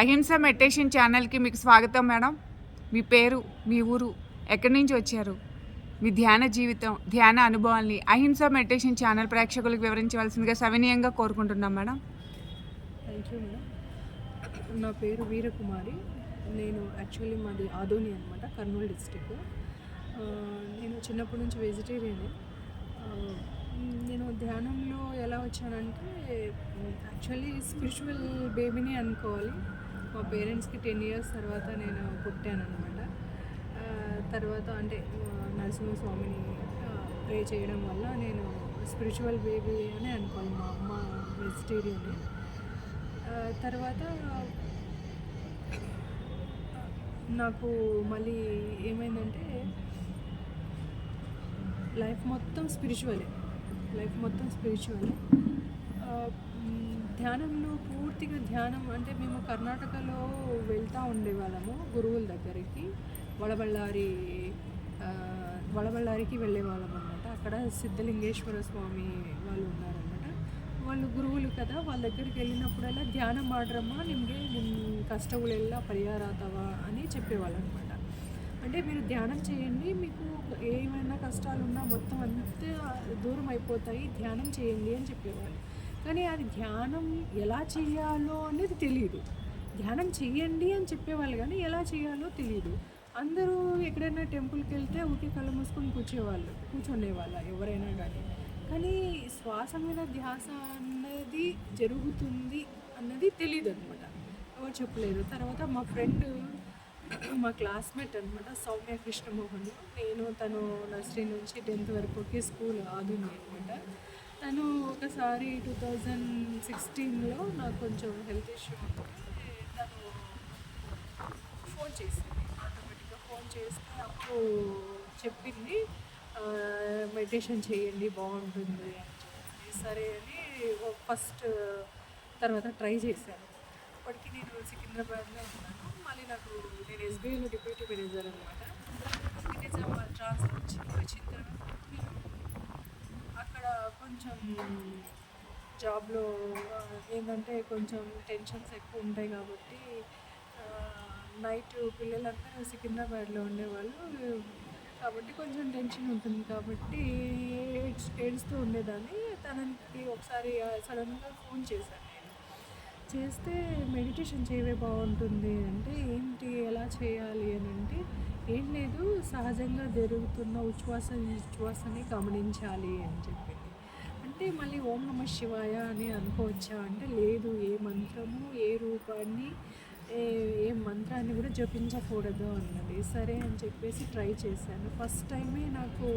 అహింస మెడిటేషన్ ఛానల్కి మీకు స్వాగతం మేడం. మీ పేరు మీ ఊరు ఎక్కడి నుంచి వచ్చారు? మీ ధ్యాన జీవితం ధ్యాన అనుభవాల్ని అహింస మెడిటేషన్ ఛానల్ ప్రేక్షకులకు వివరించవలసిందిగా సవినీయంగా కోరుకుంటున్నాం మేడం. Thank you madam. నా పేరు వీరకుమారి. నేను యాక్చువల్లీ మాది ఆదోని అనమాట కర్నూలు డిస్టిక్. నేను చిన్నప్పటి నుంచి వెజిటేరియన్. నేను ధ్యానంలో ఎలా వచ్చానంటే యాక్చువల్లీ స్పిరిచువల్ బేబీని అనుకోవాలి. మా పేరెంట్స్కి టెన్ ఇయర్స్ తర్వాత నేను పుట్టాను అనమాట తర్వాత అంటే నరసింహస్వామిని ప్రే చేయడం వల్ల నేను స్పిరిచువల్ బేబీ అని అనుకోవాలి మా అమ్మ వెజిటేరియన్ తర్వాత నాకు మళ్ళీ ఏమైందంటే లైఫ్ మొత్తం స్పిరిచువలే లైఫ్ మొత్తం స్పిరిచువలే ధ్యానంలో పూర్తిగా ధ్యానం అంటే మేము కర్ణాటకలో వెళ్తూ ఉండేవాళ్ళము గురువుల దగ్గరికి వడబళ్ళారి ఆ, వడబళ్ళారికి వెళ్ళేవాళ్ళం అనమాట అక్కడ సిద్ధలింగేశ్వర స్వామి వాళ్ళు ఉన్నారనమాట వాళ్ళు గురువులు కదా వాళ్ళ దగ్గరికి వెళ్ళినప్పుడల్లా ధ్యానం ಮಾಡ್ರಮ್ಮ ನಿಮಗೆ ನಿಮ್ಮ కష్టములెల్లా పరిహారాతవా అని చెప్పేవాళ్ళు అనమాట అంటే మీరు ధ్యానం చేయండి మీకు ఏమైనా కష్టాలు ఉన్నా మొత్తం అంతా దూరం అయిపోతాయి ధ్యానం చేయండి అని చెప్పేవాళ్ళు కానీ అది ధ్యానం ఎలా చేయాలో అనేది తెలియదు ధ్యానం చేయండి అని చెప్పేవాళ్ళు కానీ ఎలా చేయాలో తెలియదు అందరూ ఎక్కడైనా టెంపుల్కి వెళ్తే ఊరికే కళ్ళు మూసుకొని కూర్చోవాళ్ళు కూర్చునేవాళ్ళు ఎవరైనా కానీ. కానీ శ్వాస మీద ధ్యాస అన్నది జరుగుతుంది అన్నది తెలియదు అనమాట ఎవరు చెప్పలేదు తర్వాత మా ఫ్రెండ్ మా క్లాస్మేట్ అనమాట సౌమ్య కృష్ణమోహన్. నేను తను నర్సరీ నుంచి టెన్త్ వరకు ఒకే స్కూల్ ఆదుంది అనమాట తను ఒకసారి టూ థౌజండ్ సిక్స్టీన్లో నాకు కొంచెం హెల్త్ ఇష్యూ ఉంటే తను ఫోన్ చేసింది. ఆటోమేటిక్గా ఫోన్ చేస్తే నాకు చెప్పింది మెడిటేషన్ చేయండి బాగుంటుంది అని చెప్పి. సరే అని ఫస్ట్ తర్వాత ట్రై చేశాను. అప్పటికి నేను సికింద్రాబాద్లో ఉన్నాను. మళ్ళీ నాకు నేను ఎస్బీఐలో డిప్యూటీ మేనేజర్ అనమాట నిజామాబాద్ ట్రాన్స్ఫర్ వచ్చింది వచ్చిన తర్వాత ఇక్కడ అక్కడ కొంచెం జాబ్లో ఏంటంటే కొంచెం టెన్షన్స్ ఎక్కువ ఉంటాయి కాబట్టి నైట్ పిల్లలందరూ సికింద్రాబాద్లో ఉండేవాళ్ళు. కాబట్టి కొంచెం టెన్షన్ ఉంటుంది. కాబట్టి ఏడ్స్ ఏడుస్తూ ఉండేదాన్ని. తనకి ఒకసారి సడన్గా ఫోన్ చేశాను నేను. చేస్తే మెడిటేషన్ చేయవే బాగుంటుంది అంటే ఏంటి ఎలా చేయాలి అని అంటే ఏం లేదు సహజంగా జరుగుతున్న ఉచ్ఛ్వాస నిశ్వాసని గమనించాలి అని చెప్పింది. అంటే మళ్ళీ ఓం నమ శివాయ అని అనుకోవచ్చా? అంటే లేదు ఏ మంత్రము ఏ రూపాన్ని ఏ ఏ మంత్రాన్ని కూడా జపించకూడదు అన్నది. సరే అని చెప్పేసి ట్రై చేశాను. ఫస్ట్ టైమే నాకు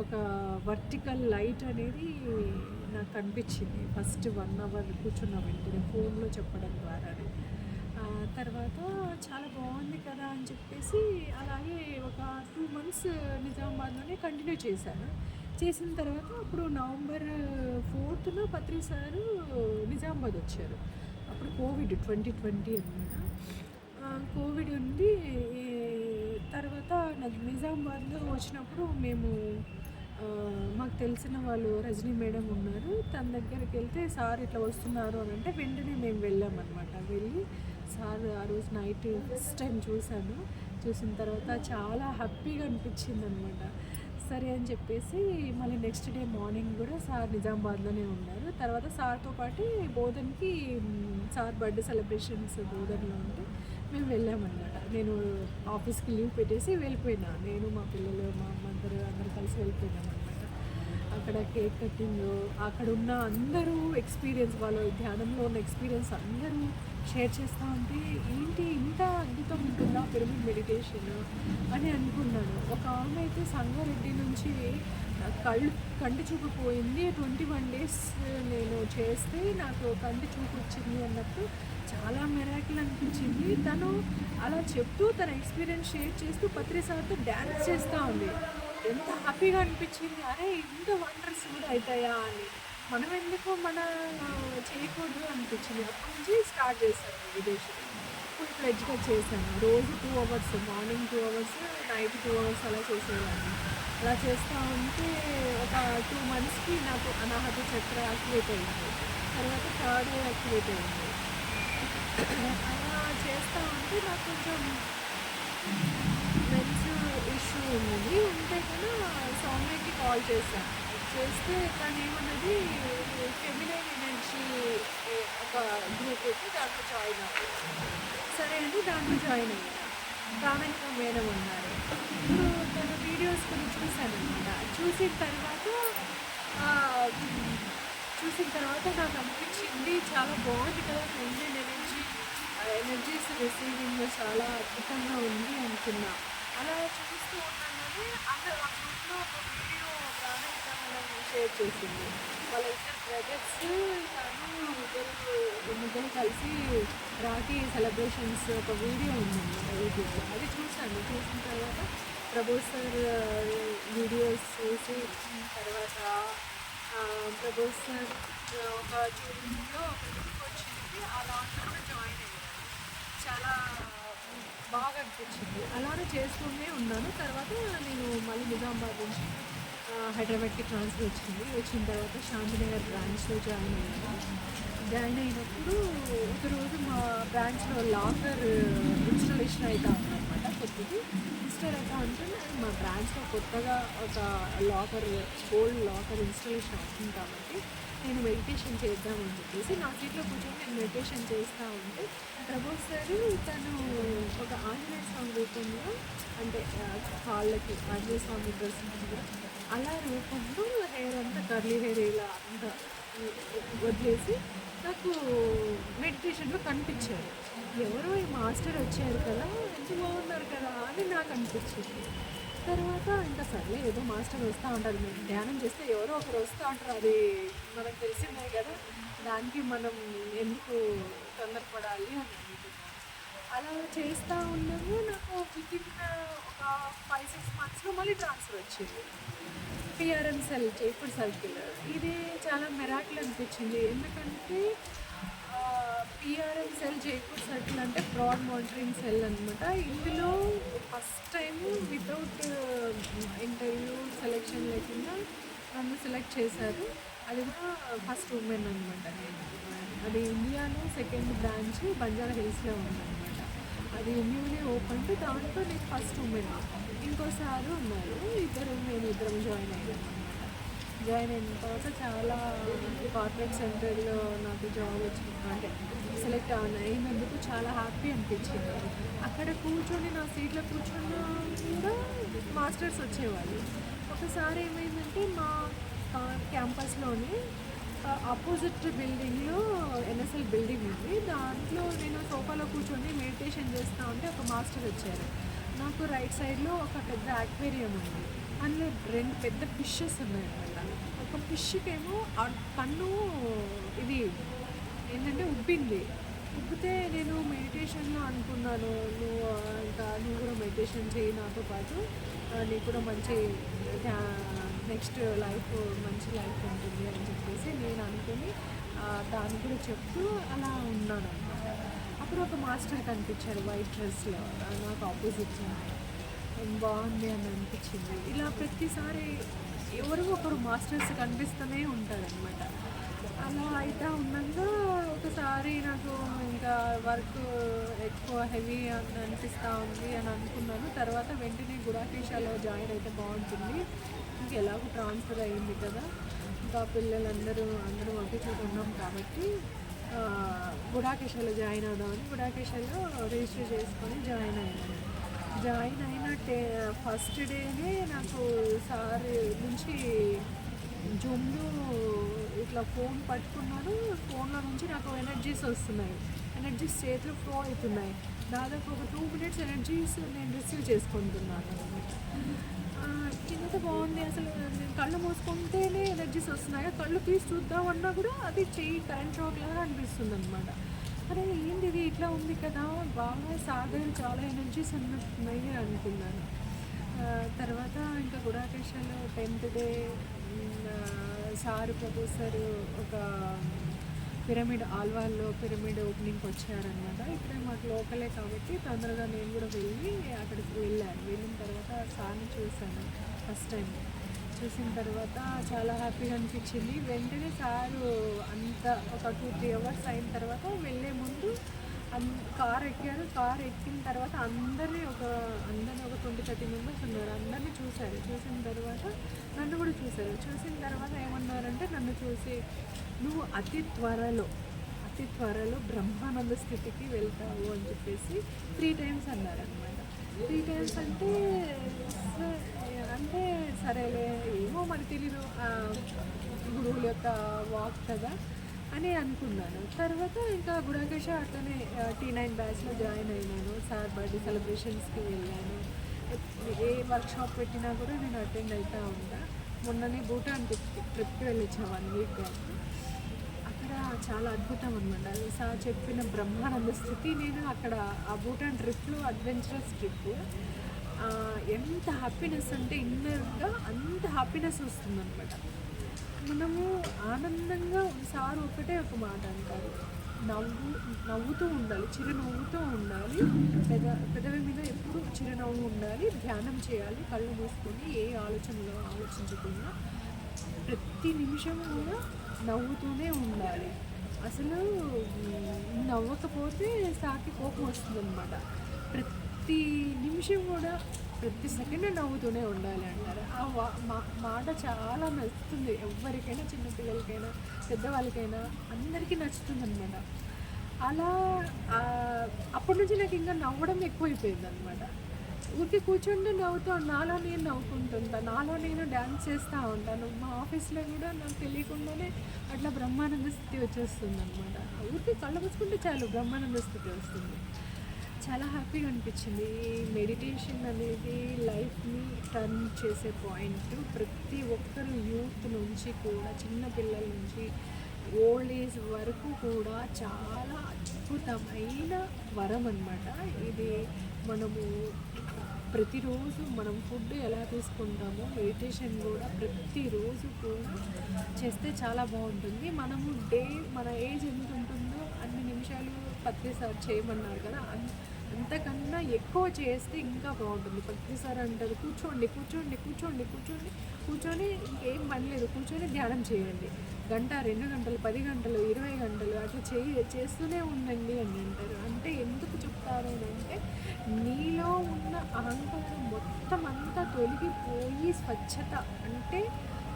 ఒక వర్టికల్ లైట్ అనేది నాకు కనిపించింది ఫస్ట్ వన్ అవర్ కూర్చున్న వెంటనే ఫోన్లో చెప్పడం ద్వారా తర్వాత చాలా బాగుంది కదా అని చెప్పేసి అలాగే ఒక టూ మంత్స్ నిజామాబాద్లోనే కంటిన్యూ చేశాను. చేసిన తర్వాత అప్పుడు నవంబర్ ఫోర్త్న పత్రి సారు నిజామాబాద్ వచ్చారు. అప్పుడు కోవిడ్ ట్వంటీ ట్వంటీ అనమాట. కోవిడ్ ఉంది. తర్వాత నాకు నిజామాబాద్లో వచ్చినప్పుడు మేము మాకు తెలిసిన వాళ్ళు రజనీ మేడం ఉన్నారు. తన దగ్గరికి వెళ్తే సార్ ఇట్లా వస్తున్నారు అని అంటే వెంటనే మేము వెళ్ళామన్నమాట. వెళ్ళి సార్ ఆ రోజు నైట్ ఫస్ట్ టైం చూశాను. చూసిన తర్వాత చాలా హ్యాపీగా అనిపించింది అనమాట సరే అని చెప్పేసి మళ్ళీ నెక్స్ట్ డే మార్నింగ్ కూడా సార్ నిజామాబాద్లోనే ఉన్నారు. తర్వాత సార్తో పాటు బోధన్కి సార్ బర్త్డే సెలబ్రేషన్స్ బోధన్లో ఉంటే మేము వెళ్ళామన్నమాట. నేను ఆఫీస్కి లీవ్ పెట్టేసి వెళ్ళిపోయినా. నేను మా పిల్లలు మా అమ్మ అందరూ అందరూ కలిసి వెళ్ళిపోయినాం అనమాట అక్కడ కేక్ కటింగ్ అక్కడ ఉన్న అందరూ ఎక్స్పీరియన్స్ వాళ్ళు ధ్యానంలో ఉన్న ఎక్స్పీరియన్స్ అందరూ షేర్ చేస్తూ ఉంటే ఏంటి ఇంత అద్భుతం ఉంటుందా పిరమిడ్ మెడిటేషన్? అని అనుకున్నాను. ఒక ఆమె అయితే సంగారెడ్డి నుంచి కళ్ళు కంటి చూపు పోయింది. ట్వంటీ వన్ డేస్ నేను చేస్తే నాకు కంటి చూపు వచ్చింది అన్నట్టు చాలా మెరాకిల్ అనిపించింది. తను అలా చెప్తూ తన ఎక్స్పీరియన్స్ షేర్ చేస్తూ పత్రిసార్తో డ్యాన్స్ చేస్తూ ఉంది. ఎంత హ్యాపీగా అనిపించింది. అరే ఇంత వండర్స్ కూడా అవుతాయా? అని. మనం ఎందుకు మన చేయకూడదు అనిపించింది. అప్పటి నుంచి స్టార్ట్ చేశాను మెడిటేషన్ ఫుల్ ఫ్లెడ్జ్గా చేశాను. రోజు two hours morning two hours night two hours అలా చేసేవాడిని అలా చేస్తూ ఉంటే ఒక టూ మంత్స్కి నాకు అనాహత చక్ర యాక్టివేట్ అయింది. తర్వాత థర్డ్ యాక్టివేట్ అయింది. అలా చేస్తా ఉంటే నాకు కొంచెం మెన్స్ ఇష్యూ ఉన్నది. ఉంటే కన్నా సౌమ్యకి కాల్ చేశాను. చేస్తే తను ఏమన్నది ఫెమినైన్ ఎనర్జీ ఒక గ్రూప్ ఉంది దాంట్లో జాయిన్ అవ్వాలి. సరే అని దాంట్లో జాయిన్ అయ్యాను. ప్రామాణిక మేడం ఉన్నారు. ఇప్పుడు తన వీడియోస్ కొన్ని చూశాను అనమాట చూసిన తర్వాత చూసిన తర్వాత నాకు అనిపించింది చాలా బాగుంది కదా ఫెమినైన్ ఎనర్జీ ఎనర్జీస్ రిసీవింగ్ చాలా అద్భుతంగా ఉంది అనుకున్నా. అలా చూస్తూ ఉండగానే అక్కడ ఆ గ్రూప్లో ఒక వీడియో షేర్ చేసింది. వాళ్ళ ఇద్దరు బ్రదర్స్ తను ఇద్దరు ముగ్గురు కలిసి రాఖీ సెలబ్రేషన్స్ ఒక వీడియో ఉందన్నమాట యూట్యూబ్లో అది చూశాను. చూసిన తర్వాత ప్రభోస్ సార్ వీడియోస్ చూసి తర్వాత ప్రభోస్ సార్ ఒక జూన్లో ఒక గ్రూప్ వచ్చింది. ఆ దాంట్లో కూడా జాయిన్ అయ్యాను చాలా బాగా అనిపించింది. అలానే చేస్తూనే ఉన్నాను. తర్వాత నేను మళ్ళీ నిజామాబాద్ నుంచి హైదరాబాద్కి ట్రాన్స్ఫర్ వచ్చింది. వచ్చిన తర్వాత శాంతినగర్ బ్రాంచ్లో జాయిన్ అయ్యాను. జాయిన్ అయినప్పుడు ఒకరోజు మా బ్రాంచ్లో లాకర్ ఇన్స్టాలేషన్ అవుతా ఉందన్నమాట. కొత్తది. ఇన్స్టాల్ అవుతా అండ్ మా బ్రాంచ్లో కొత్తగా ఒక లాకర్ ఓల్డ్ లాకర్ ఇన్స్టాలేషన్ అవుతుంది కాబట్టి నేను మెడిటేషన్ చేద్దామని చెప్పేసి నా సీట్లో కూర్చొని నేను మెడిటేషన్ చేస్తూ ఉంటే ప్రభు సార్ తను ఒక ఆంజనేయ స్వామి రూపంలో అంటే కాళ్ళకి ఆంజనేయ స్వామి డ్రెస్ అలా రూపంలో హెయిర్ అంతా కర్లీ హెయిర్ ఇలా అంతా వదిలేసి నాకు మెడిటేషన్లో కనిపించారు. ఎవరో ఈ మాస్టర్ వచ్చారు కదా ఎంత బాగున్నారు కదా అని నాకు అనిపించింది. తర్వాత ఇంకా సర్లే ఏదో మాస్టర్ వస్తూ ఉంటారు మేము ధ్యానం చేస్తే ఎవరో ఒకరు వస్తూ ఉంటారు. అది మనకు తెలిసిందే కదా. దానికి మనం ఎందుకు తొందరపడాలి అని అనుకుంటున్నాను అలా చేస్తూ ఉన్నాము నాకు విత్ ఇన్ ఒక ఫైవ్ సిక్స్ మంత్స్లో మళ్ళీ ట్రాన్స్ఫర్ వచ్చింది. పిఆర్ఎం సెల్ జైపూర్ సర్కిల్ ఇది చాలా మెరాకిల్ అనిపించింది. ఎందుకంటే పిఆర్ఎం సెల్ జైపూర్ సర్కిల్ అంటే బ్రాడ్ మానిటరింగ్ సెల్ అనమాట ఇందులో first time without interview selection లేకుండా నన్ను సెలెక్ట్ చేశారు. అది కూడా ఫస్ట్ ఉమెన్ అనమాట అది ఇండియాలో సెకండ్ బ్రాంచ్ బంజారా హిల్స్లో ఉందన్నమాట. అది న్యూలీ ఓపెన్ దాంట్లో నేను ఫస్ట్ ఉమెన్. ఇంకోసారి ఉన్నారు ఇద్దరు మేము ఇద్దరం జాయిన్ అయ్యాం అనమాట జాయిన్ అయిన తర్వాత చాలా కార్పొరేట్ సెంటర్లో నాకు జాబ్ వచ్చింది. అంటే సెలెక్ట్ అయినందుకు చాలా హ్యాపీ అనిపించింది. అక్కడ కూర్చొని నా సీట్లో కూర్చున్న కూడా మాస్టర్స్ వచ్చేవాళ్ళు. ఒకసారి ఏమైందంటే మా క్యాంపస్లోనే ఆపోజిట్ బిల్డింగ్లో ఎన్ఎస్ఎల్ బిల్డింగ్ ఉంది. దాంట్లో నేను సోఫాలో కూర్చొని మెడిటేషన్ చేస్తూ ఉంటే ఒక మాస్టర్ వచ్చారు. నాకు రైట్ సైడ్లో ఒక పెద్ద అక్వేరియం ఉంది. అందులో రెండు పెద్ద ఫిషెస్ ఉన్నాయి అనమాట. ఒక ఫిష్కేమో ఆ కన్ను ఇది ఏంటంటే ఉబ్బింది. ఉబ్బితే నేను మెడిటేషన్లో అనుకున్నాను. నువ్వు ఇంకా నువ్వు కూడా మెడిటేషన్ చేయి నాతో పాటు. నీకు కూడా మంచి నెక్స్ట్ లైఫ్ మంచి లైఫ్ ఉంటుంది అని చెప్పేసి నేను అనుకుని దాని దాన్ని కూడా చెప్తూ అలా ఉన్నాను అనమాట అప్పుడు ఒక మాస్టర్ కనిపించారు వైట్ డ్రెస్లో. నాకు ఆపోజిట్ బాగుంది అని అనిపించింది. ఇలా ప్రతిసారి ఎవరో ఒకరు మాస్టర్స్ కనిపిస్తూనే ఉంటారనమాట అలా అయితే ఉన్నాక ఒకసారి నాకు ఇంకా వర్క్ ఎక్కువ హెవీ అని అనిపిస్తూ ఉంది అని అనుకున్నాను. తర్వాత వెంటనే గుడాకేషాలో జాయిన్ అయితే బాగుంటుంది. ఇంక ఎలాగో ట్రాన్స్ఫర్ అయింది కదా. ఇంకా పిల్లలందరూ అందరూ ఒకే చోట ఉన్నాం కాబట్టి ఆ, జాయిన్ అవుదామని గుడాకేశాలో రిజిస్టర్ చేసుకొని జాయిన్ అయ్యాను. జాయిన్ అయిన టే ఫస్ట్ డేనే నాకు సార్ నుంచి జూమ్లో ఇట్లా ఫోన్ పట్టుకున్నాను ఫోన్లో నుంచి నాకు ఎనర్జీస్ వస్తున్నాయి. ఎనర్జీస్ చేతులు ఫ్లో అవుతున్నాయి. దాదాపు ఒక టూ మినిట్స్ ఎనర్జీస్ నేను రిసీవ్ చేసుకుంటున్నాను. అనమాట ఎంత బాగుంది అసలు. నేను కళ్ళు మూసుకుంటేనే ఎనర్జీస్ వస్తున్నాయి. కళ్ళు తీసి చూద్దామన్నా కూడా అది చెయ్యి కరెంట్ షాక్ లాగా అనిపిస్తుంది అనమాట అరే ఏంది ఇది? ఇట్లా ఉంది కదా. బాగా సాగర్. చాలా ఎనర్జీస్ ఉన్నట్టున్నాయి అనుకున్నాను. తర్వాత ఇంకా గుడాకేశాలు టెన్త్ డే సారు ప్రొఫెసర్ ఒక పిరమిడ్ ఆల్వాల్లో పిరమిడ్ ఓపెనింగ్కి వచ్చారనమాట ఇక్కడ మాకు లోకలే కాబట్టి తొందరగా నేను కూడా వెళ్ళి అక్కడికి వెళ్ళాను. వెళ్ళిన తర్వాత సార్ని చూశాను ఫస్ట్ టైం. చూసిన తర్వాత చాలా హ్యాపీగా అనిపించింది. వెంటనే సారు అంత ఒక టూ త్రీ అవర్స్ అయిన తర్వాత వెళ్ళే ముందు కార్ ఎక్కారు. కార్ ఎక్కిన తర్వాత అందరినీ ఒక అందరినీ ఒక ట్వంటీ థర్టీ మెంబర్స్ ఉన్నారు. అందరినీ చూశారు. చూసిన తర్వాత నన్ను కూడా చూశారు. చూసిన తర్వాత ఏమన్నారంటే నన్ను చూసి నువ్వు అతి త్వరలో అతి త్వరలో బ్రహ్మానంద స్థితికి వెళ్తావు అని చెప్పేసి త్రీ టైమ్స్ అన్నారనమాట త్రీ టైమ్స్ అంటే అంటే సరేలే ఏమో మరి తెలీదు. గురువుల యొక్క వాక్ కదా. అని అనుకున్నాను. తర్వాత ఇంకా గుడాకేశ అట్లనే టీ నైన్ బ్యాచ్లో జాయిన్ అయినాను. సార్ బర్త్డే సెలబ్రేషన్స్కి వెళ్ళాను. ఏ వర్క్షాప్ పెట్టినా కూడా నేను అటెండ్ అవుతూ ఉంటా. మొన్ననే భూటాన్ ట్రిప్ ట్రిప్కి వెళ్ళొచ్చా వన్ వీక్ బ్యాక్ అక్కడ చాలా అద్భుతం అనమాట సార్ చెప్పిన బ్రహ్మానంద స్థితి. నేను అక్కడ ఆ భూటాన్ ట్రిప్లో అడ్వెంచరస్ ట్రిప్ ఎంత హ్యాపీనెస్ అంటే ఇన్నర్గా అంత హ్యాపీనెస్ వస్తుందన్నమాట. మనము ఆనందంగా సార్ ఒకటే ఒక మాట అంటారు. నవ్వు నవ్వుతూ ఉండాలి చిరునవ్వుతూ ఉండాలి. పెద పెదవి మీద ఎప్పుడు చిరునవ్వు ఉండాలి ధ్యానం చేయాలి కళ్ళు మూసుకొని ఏ ఆలోచనలో ఆలోచించకుండా ప్రతి నిమిషం కూడా నవ్వుతూనే ఉండాలి. అసలు నవ్వకపోతే సాకి కోపం వస్తుంది అనమాట ప్రతి నిమిషం కూడా ప్రతి సెకండ్ నవ్వుతూనే ఉండాలి అంటారు. ఆ వా- మా- మాట చాలా నచ్చుతుంది. ఎవరికైనా చిన్నపిల్లలకైనా పెద్దవాళ్ళకైనా అందరికీ నచ్చుతుంది అనమాట అలా అప్పటి నుంచి నాకు ఇంకా నవ్వడం ఎక్కువైపోయింది అనమాట ఊరికి కూర్చుంటే నవ్వుతూ నాలో నేను నవ్వుకుంటుంటా నాలో నేను డ్యాన్స్ చేస్తూ ఉంటాను. మా ఆఫీస్లో కూడా నాకు తెలియకుండానే అట్లా బ్రహ్మానంద స్థితి వచ్చేస్తుంది అనమాట ఊరికి కళ్ళ మూసుకుంటే చాలు బ్రహ్మానంద స్థితి వస్తుంది. చాలా హ్యాపీగా అనిపించింది. ఈ మెడిటేషన్ అనేది లైఫ్ని టర్న్ చేసే పాయింట్. ప్రతి ఒక్కరు యూత్ నుంచి కూడా చిన్న పిల్లల నుంచి ఓల్డ్ ఏజ్ వరకు కూడా చాలా అద్భుతమైన వరం అనమాట ఇది మనము ప్రతిరోజు మనం ఫుడ్ ఎలా తీసుకుంటామో మెడిటేషన్ కూడా ప్రతిరోజు కూడా చేస్తే చాలా బాగుంటుంది. మనము డే మన ఏజ్ ఎంత ఉంటుందో అన్ని నిమిషాలు పత్రిసారి చేయమన్నారు కదా అన్- అంతకన్నా ఎక్కువ చేస్తే ఇంకా బాగుంటుంది. ప్రతిసారి అంటారు కూర్చోండి కూర్చోండి కూర్చోండి కూర్చోండి కూర్చొని ఇంకేం పని లేదు కూర్చొని ధ్యానం చేయండి. గంట రెండు గంటలు పది గంటలు ఇరవై గంటలు అట్లా చేయ చేస్తూనే ఉండండి అని అంటారు. అంటే ఎందుకు చెప్తారు అని అంటే నీలో ఉన్న అహంకారం మొత్తం అంతా తొలగిపోయి స్వచ్ఛత అంటే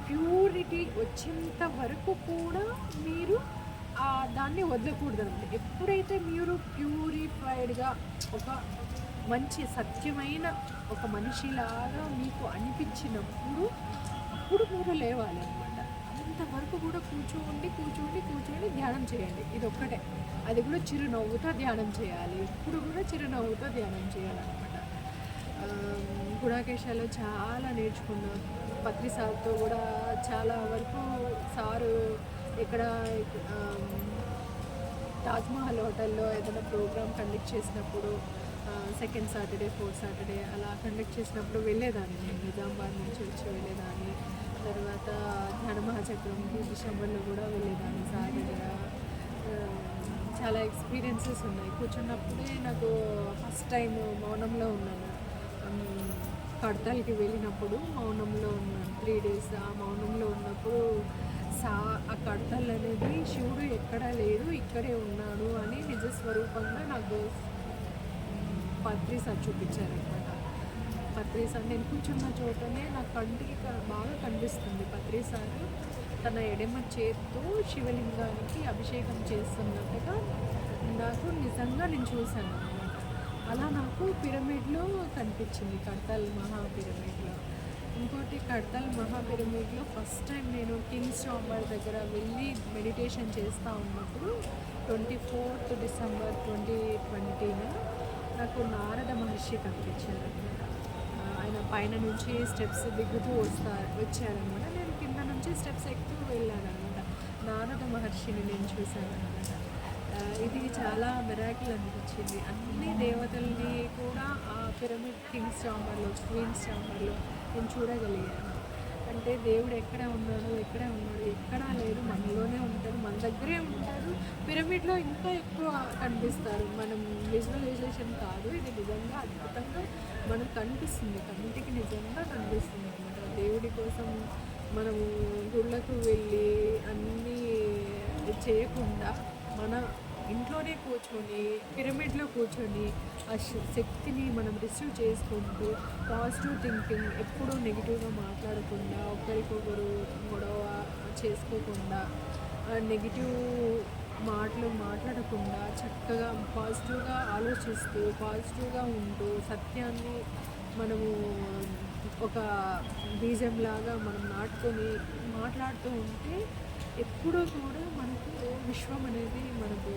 ప్యూరిటీ వచ్చేంత వరకు కూడా మీరు దాన్ని వదలకూడదు అనమాట ఎప్పుడైతే మీరు ప్యూరిఫైడ్గా ఒక మంచి సత్యమైన ఒక మనిషిలాగా మీకు అనిపించినప్పుడు అప్పుడు మీరు లేవాలి అనమాట అంతవరకు కూడా కూర్చోండి కూర్చోండి కూర్చోండి ధ్యానం చేయండి. ఇది ఒక్కటే. అది కూడా చిరునవ్వుతో ధ్యానం చేయాలి. ఎప్పుడు కూడా చిరునవ్వుతో ధ్యానం చేయాలన్నమాట. గుణాకేశాలు చాలా నేర్చుకున్నాను. పత్రి సార్తో కూడా చాలా వరకు సారు ఇక్కడ తాజ్మహల్ హోటల్లో ఏదైనా ప్రోగ్రామ్ కండక్ట్ చేసినప్పుడు సెకండ్ సాటర్డే ఫోర్త్ సాటర్డే అలా కండక్ట్ చేసినప్పుడు వెళ్ళేదాన్ని నేను. నిజామాబాద్ నుంచి వచ్చి వెళ్ళేదాన్ని. తర్వాత ధ్యాన మహాచక్రంకి డిసెంబర్లో కూడా వెళ్ళేదాన్ని సార్ దగ్గర చాలా ఎక్స్పీరియన్సెస్ ఉన్నాయి. కూర్చున్నప్పుడే నాకు ఫస్ట్ టైం మౌనంలో ఉన్నాను. కడతాలకి వెళ్ళినప్పుడు మౌనంలో ఉన్నాను. త్రీ డేస్ ఆ మౌనంలో ఉన్నప్పుడు సా ఆ కడతలు అనేది శివుడు ఎక్కడా లేడు ఇక్కడే ఉన్నాడు అని నిజ స్వరూపంగా నాకు పత్రిస చూపించారనమాట పత్రిస నేను కూర్చున్న చోటనే నా కంటికి క- బాగా కనిపిస్తుంది. పత్రిసారు తన ఎడమ చేత్తో శివలింగానికి అభిషేకం చేస్తున్నట్టుగా నాకు నిజంగా నేను చూశాను అనమాట అలా నాకు పిరమిడ్లో కనిపించింది కడతాల్ మహా పిరమిడ్లో. ఇంకోటి కడతల్ మహాపిరమిడ్లో ఫస్ట్ టైం నేను కింగ్స్ చాంబర్ దగ్గర వెళ్ళి మెడిటేషన్ చేస్తూ ఉన్నప్పుడు ట్వంటీ ఫోర్త్ డిసెంబర్ ట్వంటీ ట్వంటీన నాకు నారద మహర్షి కనిపించారు అనమాట ఆయన పైన నుంచి స్టెప్స్ దిగుతూ వస్తారు వచ్చారనమాట నేను కింద నుంచి స్టెప్స్ ఎక్కుతూ వెళ్ళానమాట అనమాట నారద మహర్షిని నేను చూశాను అనమాట ఇది చాలా మిరాకిల్ అనిపించింది. అన్ని దేవతల్ని కూడా ఆ పిరమిడ్ కింగ్స్ చాంబర్లో క్వీన్స్ చాంబర్లో నేను చూడగలిగాను. అంటే దేవుడు ఎక్కడ ఉన్నాడు ఎక్కడ ఉన్నాడు ఎక్కడా లేడు మనలోనే ఉంటాడు మన దగ్గరే ఉంటాడు. పిరమిడ్లో ఇంకా ఎక్కువ కనిపిస్తారు. మనం విజువలైజేషన్ కాదు ఇది నిజంగా అద్భుతంగా మనకు కనిపిస్తుంది. కంటికి నిజంగా కనిపిస్తుంది అనమాట దేవుడి కోసం మనము గుళ్ళకు వెళ్ళి అన్నీ చేయకుండా మన ఇంట్లోనే కూర్చొని పిరమిడ్లో కూర్చొని ఆ శక్తిని మనం రిసీవ్ చేసుకుంటూ పాజిటివ్ థింకింగ్ ఎప్పుడూ నెగిటివ్గా మాట్లాడకుండా ఒకరికొకరు గొడవ చేసుకోకుండా నెగిటివ్ మాటలు మాట్లాడకుండా చక్కగా పాజిటివ్గా ఆలోచిస్తూ పాజిటివ్గా ఉంటూ సత్యాన్ని మనము ఒక బీజంలాగా మనం నాటుకొని మాట్లాడుతూ ఉంటే ఎప్పుడూ కూడా మనకు విశ్వం అనేది మనకు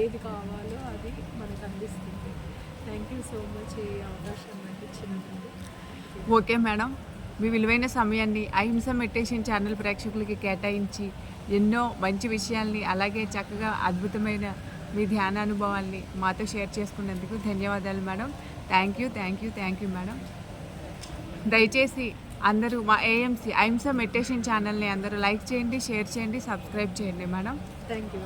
ఏది కావాలో అది మనకు అందిస్తుంది. థ్యాంక్ యూ సో మచ్ ఈ అవకాశం నాకు ఇచ్చినందుకు. Okay madam. మీ విలువైన సమయాన్ని అహింస మెడిటేషన్ ఛానల్ ప్రేక్షకులకి కేటాయించి ఎన్నో మంచి విషయాల్ని అలాగే చక్కగా అద్భుతమైన మీ ధ్యాన అనుభవాల్ని మాతో షేర్ చేసుకున్నందుకు ధన్యవాదాలు madam. Thank you thank you thank you madam. దయచేసి అందరూ మా ఏఎంసీ అహింస మెడిటేషన్ ఛానల్ని అందరూ లైక్ చేయండి షేర్ చేయండి సబ్స్క్రైబ్ చేయండి మేడం. Thank you